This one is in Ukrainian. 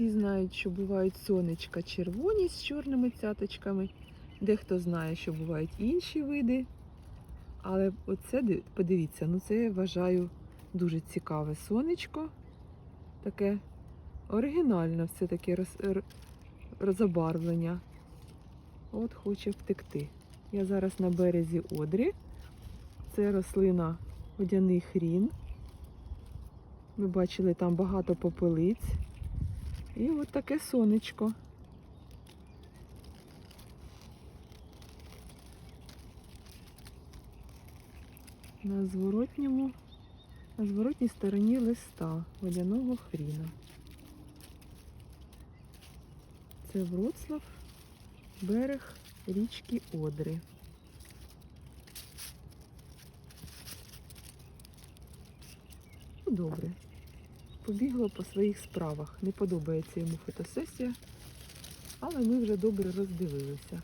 Всі знають, що бувають сонечка червоні з чорними цяточками. Дехто знає, що бувають інші види. Але оце подивіться, ну це я вважаю дуже цікаве сонечко. Таке оригінальне все таке роз, розобарвлення. От хоче втекти. Я зараз на березі Одрі. Це рослина водяний хрін. Ми бачили там багато попелиць. І от таке сонечко. На зворотньому, на зворотній стороні листа водяного хріна. Це Вроцлав, берег річки Одри. Ну, добре. Побігло по своїх справах. Не подобається йому фотосесія, але ми вже добре роздивилися.